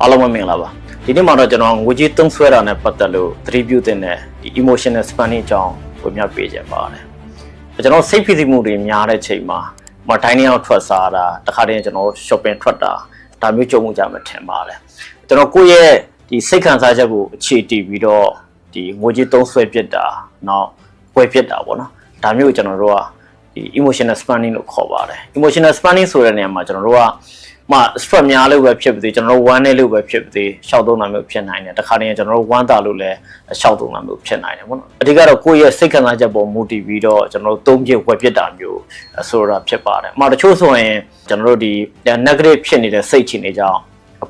အားလုံးပဲမင်္ဂလာပါဒီနေ့မှာတော့ကျွန်တော်ငွေကြေးသုံးဆွဲတာနဲ့ပတ်သက်လို့သတိပြုတဲ့ဒီ emotional spending အကြောင်းကိုမြတ်ပေးခြင်းပါတယ်ကျွန်တော်စိတ်ဖိစီးမှုတွေများတဲ့ချိန်မှာမတိုင်းနေအောင်ထွက်စားတာတခါတည်းကျွန်တော် shopping ထွက်တာဒါမျိုးကြုံမှုကြမှာထင်ပါတယ်ကျွန်တော်ကိုယ့်ရဲ့ဒီစိတ်ခံစားချက်ကိုအခြေတည်ပြီးတော့ဒီငွေကြေးသုံးဆွဲပြစ်တာနောက်ဝယ်ပြစ်တာပေါ့နော်ဒါမျိုးကိုကျွန်တော်တို့ကဒီ emotional spending လို့ခေါ်ပါတယ် emotional spending ဆိုတဲ့နေရာမှာကျွန်တော်တို့က မ stress များလို့ပဲဖြစ်ပါသေးကျွန်တော်တို့ one နဲ့လို့ပဲဖြစ်ပါသေးရှောက်သုံးတာမျိုးဖြစ်နိုင်တယ်တခါတည်းကျွန်တော်တို့ one တာလို့လည်းရှောက်သုံးတာမျိုးဖြစ်နိုင်တယ်ပေါ့နော်အဓိကတော့ကိုယ့်ရဲ့စိတ်ခံစားချက်ပေါ်မူတည်ပြီးတော့ကျွန်တော်တို့သုံးပြဝယ်ပြစ်တာမျိုးဆိုတာဖြစ်ပါတယ်အမှတချို့ဆိုရင်ကျွန်တော်တို့ဒီ negative ဖြစ်နေတဲ့စိတ်ချနေကြောင်း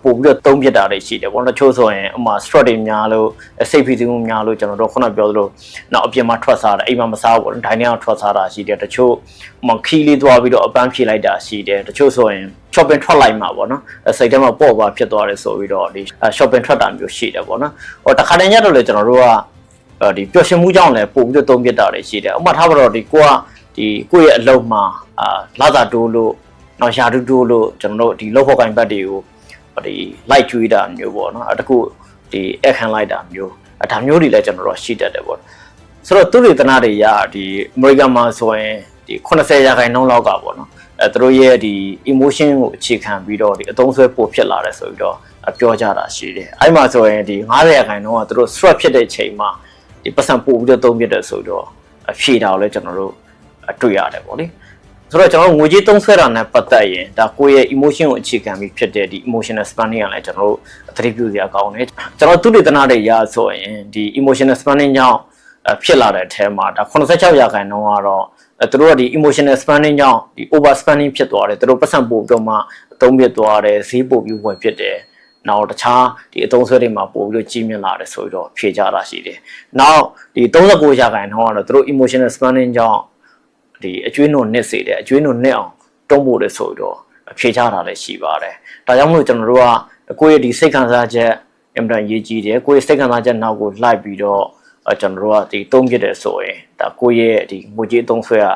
ပို့ပြီးတော့သုံးပြတာတွေရှိတယ်ပေါ့နော်တချို့ဆိုရင်အမှ stress တွေများလို့စိတ်ဖိစီးမှုများလို့ကျွန်တော်တို့ခုနပြောသလိုနောက်အပြင်မှာထွက်စားတယ်အိမ်မှာမစားဘူးပေါ့နော်ဒိုင်းနေအောင်ထွက်စားတာရှိတယ်တချို့မခီးလေးသွားပြီးတော့အပန်းဖြေလိုက်တာရှိတယ်တချို့ဆိုရင် shopping ထွက်လိုက်မှာပေါ့နော်စိတ်ထဲမှာပေါ့ပါဖြစ်သွားတယ်ဆိုပြီးတော့ဒီ shopping ထွက်တာမျိုးရှိတယ်ပေါ့နော်ဟိုတခါတည်းညတော့လေကျွန်တော်တို့ကဒီပျော်ရွှင်မှုကြောင့်လည်းပို့ပြီးတော့သုံးပြတာတွေရှိတယ်ဥပမာထားပါတော့ဒီကိုကဒီကိုယ့်ရဲ့အလုပ်မှာအာလာသာတိုးလို့နောက်ရှာတူတိုးလို့ကျွန်တော်တို့ဒီလောက်ဖို့ကင်ဘတ်တွေကို ဒီ light ကျွေးတာမျိုးပေါ့နော်အဲတခုဒီအခန်းလိုက်တာမျိုးအဲဒါမျိုးတွေလည်းကျွန်တော်တို့ရှိတတ်တယ်ပေါ့ဆိုတော့သူတွေတနာတွေရဒီအမေရိကန်မှာဆိုရင်ဒီ80ရာခိုင်နှုန်းလောက်ကပေါ့နော်အဲသူတို့ရဲ့ဒီ emotion ကိုအခြေခံပြီးတော့ဒီအသုံးဆွဲပို့ဖြစ်လာတယ်ဆိုပြီးတော့ပြောကြတာရှိတယ်အဲ့မှာဆိုရင်ဒီ90ရာခိုင်နှုန်းကသူတို့ stress ဖြစ်တဲ့ချိန်မှာဒီပတ်စံပို့ပြီးတော့သုံးပြတယ်ဆိုတော့ဖြေတာကိုလည်းကျွန်တော်တို့တွေ့ရတယ်ပေါ့လေ ဆိုတော့ကျွန်တော်ငွေကြေးသုံးဆွဲတာနဲ့ပတ်သက်ရင်ဒါကိုယ့်ရဲ့ emotion ကိုအခြေခံပြီးဖြစ်တဲ့ဒီ emotional spending ကလည်းကျွန်တော်တို့သတိပြုစရာကောင်းတယ်ကျွန်တော်သူတွေတနာတွေရဆိုရင်ဒီ emotional spending ကြောင့်ဖြစ်လာတဲ့အထဲမှာဒါ86ရာခိုင်နှုန်းကတော့အဲသူတို့ကဒီ emotional spending ကြောင့်ဒီ over spending ဖြစ်သွားတယ်သူတို့ပတ်စံပို့ပြီးတော့မှအသုံးပြသွားတယ်ဈေးပို့ပြီးဝယ်ဖြစ်တယ်နောက်တခြားဒီအသုံးဆွဲတွေမှာပို့ပြီးတော့ကြီးမြင့်လာတယ်ဆိုပြီးတော့ဖြေကြတာရှိတယ်။နောက်ဒီ39ရာခိုင်နှုန်းကတော့သူတို့ emotional spending ကြောင့် ဒီအကျွေးနှုံနစ်စေတယ်အကျွေးနှုံနစ်အောင်တုံးဖို့လေဆိုပြီးတော့ဖြေကြတာလည်းရှိပါတယ်။ဒါကြောင့်မလို့ကျွန်တော်တို့ကကိုယ့်ရဲ့ဒီစိတ်ခံစားချက်အင်မတန်ရေးကြီးတယ်ကိုယ့်ရဲ့စိတ်ခံစားချက်နောက်ကိုလိုက်ပြီးတော့ကျွန်တော်တို့ကဒီတုံးပြတယ်ဆိုရင်ဒါကိုယ့်ရဲ့ဒီငွေကြေးအသုံးဆွဲက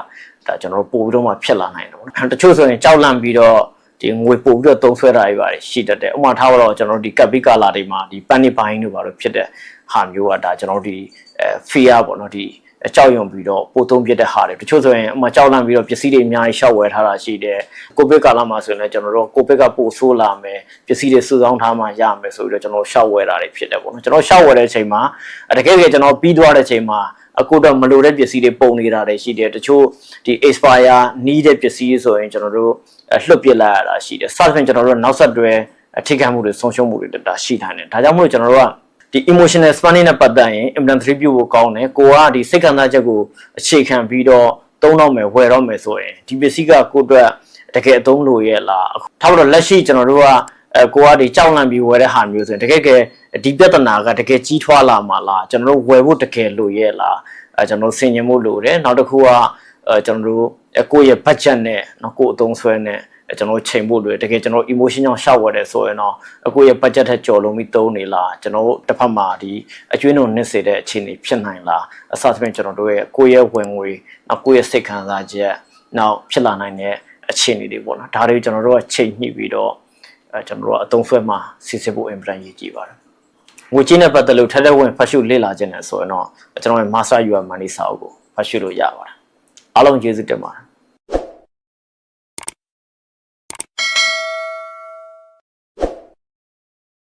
ဒါကျွန်တော်တို့ပို့ပြီးတော့မှဖြစ်လာနိုင်တယ်ပေါ့။တချို့ဆိုရင်ကြောက်လန့်ပြီးတော့ဒီငွေပို့ပြီးတော့သုံးဆွဲတာတွေပါတယ်ရှိတတ်တယ်ဥပမာထားတော့ကျွန်တော်တို့ဒီကပ်ပီကာလာတွေမှာဒီပန်နီဘိုင်းတို့ဘာလို့ဖြစ်တဲ့ဟာမျိုးကဒါကျွန်တော်တို့ဒီအဲ fear ပေါ့နော်ဒီ အကြောက်ရွံ့ပြီးတော့ပို့သုံးပြတဲ့ဟာတွေတချို့ဆိုရင်အမှကြောက်လန့်ပြီးတော့ပစ္စည်းတွေအများကြီးရှောက်ဝယ်ထားတာရှိတယ်ကိုဗစ်ကာလမှာဆိုရင်လည်းကျွန်တော်တို့ကိုဗစ်ကပို့ဆိုးလာမယ်ပစ္စည်းတွေစုဆောင်းထားမှရမယ်ဆိုပြီးတော့ကျွန်တော်ရှောက်ဝယ်တာတွေဖြစ်တယ်ပေါ့နော်ကျွန်တော်ရှောက်ဝယ်တဲ့အချိန်မှာတကယ်ကြီးကျွန်တော်ပြီးသွားတဲ့အချိန်မှာအခုတော့မလိုတဲ့ပစ္စည်းတွေပုံနေတာတွေရှိတယ်တချို့ဒီ expire နီးတဲ့ပစ္စည်းဆိုရင်ကျွန်တော်တို့လွတ်ပစ်လိုက်ရတာရှိတယ်စသဖြင့်ကျွန်တော်တို့နောက်ဆက်တွဲထိခိုက်မှုတွေဆုံးရှုံးမှုတွေတာရှိနိုင်တယ်ဒါကြောင့်မို့လို့ကျွန်တော်တို့က ဒီ emotional spending နဲ့ပတ်သက်ရင် implant 3 view ကိုကောင်းတယ်ကိုကဒီစိတ်ခံစားချက်ကိုအခြေခံပြီးတော့သုံးတော့မယ်ဝယ်တော့မယ်ဆိုရင်ဒီပစ္စည်းကကိုယ့်အတွက်တကယ်အသုံးလို့ရဲ့လားထားတော့လက်ရှိကျွန်တော်တို့ကအဲကိုကဒီကြောက်လန့်ပြီးဝယ်တဲ့ဟာမျိုးဆိုရင်တကယ်ကဒီပြဿနာကတကယ်ကြီးထွားလာမှာလားကျွန်တော်တို့ဝယ်ဖို့တကယ်လို့ရဲ့လားအဲကျွန်တော်တို့ဆင်ញင်ဖို့လိုတယ်နောက်တစ်ခုကအဲကျွန်တော်တို့ကိုယ့်ရဲ့ budget နဲ့နော်ကိုယ့်အသုံးဆွဲနဲ့ ကျွန်တော်ချိန်ဖို့လွယ်တကယ်ကျွန်တော် emotion ကြောင့်ရှောက်ဝယ်တယ်ဆိုရင်တော့အခုရဲ့ budget ထက်ကျော်လုံးပြီးသုံးနေလားကျွန်တော်တို့တစ်ဖက်မှာဒီအကျွေးနှုံနစ်စေတဲ့အခြေအနေဖြစ်နိုင်လားအစသဖြင့်ကျွန်တော်တို့ရဲ့ကိုယ့်ရဲ့ဝင်ငွေနောက်ကိုယ့်ရဲ့စိတ်ခံစားချက်နောက်ဖြစ်လာနိုင်တဲ့အခြေအနေတွေပေါ့နော်ဒါတွေကျွန်တော်တို့ကချိန်ညှိပြီးတော့အဲကျွန်တော်တို့ကအသုံးဆွဲမှာစီစစ်ဖို့အင်ပလန်ရေးကြည့်ပါတယ်ငွေကြေးနဲ့ပတ်သက်လို့ထက်တဲ့ဝင်ဖတ်ရှုလေ့လာခြင်းနဲ့ဆိုရင်တော့ကျွန်တော်ရဲ့ Master UR Money စာအုပ်ကိုဖတ်ရှုလို့ရပါတယ်အားလုံးကျေးဇူးတင်ပါတယ်